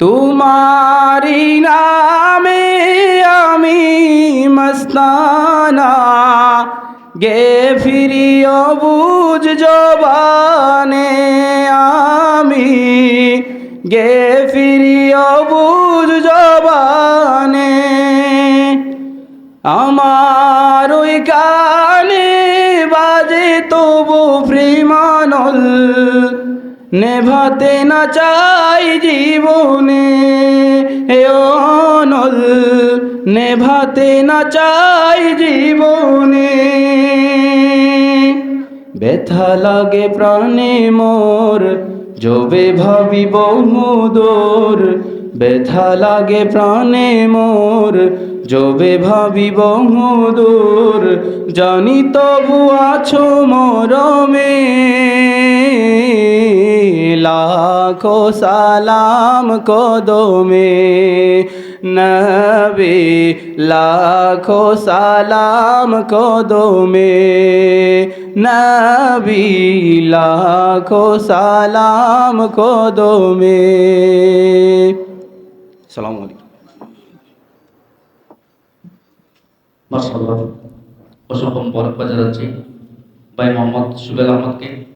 তোমারি নামে আমি মস্তানা, গে ফিরি অবুজ জবানে আমি, গে ফিরি অবুজ জবানে। আমার ওই কানে বাজে তবু প্রেমানল নেভাতে না চাই জীবনে। অনল, নেভাতে না চাই জীবনে। ব্যথা লাগে প্রাণে মোর জবে ভাবি বহুদূর ব্যথা লাগে প্রাণে মোর জবে ভাবি বহুদূর জানি তবু আছো মরমে। লাখো সালাম কদমে নবে লাখো সালাম কদমে নবী লাখো সালাম কদমে সালাম আলাইকুম মার্শাল্লাহ অসংখ্য বরকত যাচ্ছি। ভাই মোহাম্মদ সুবেল আহমদকে।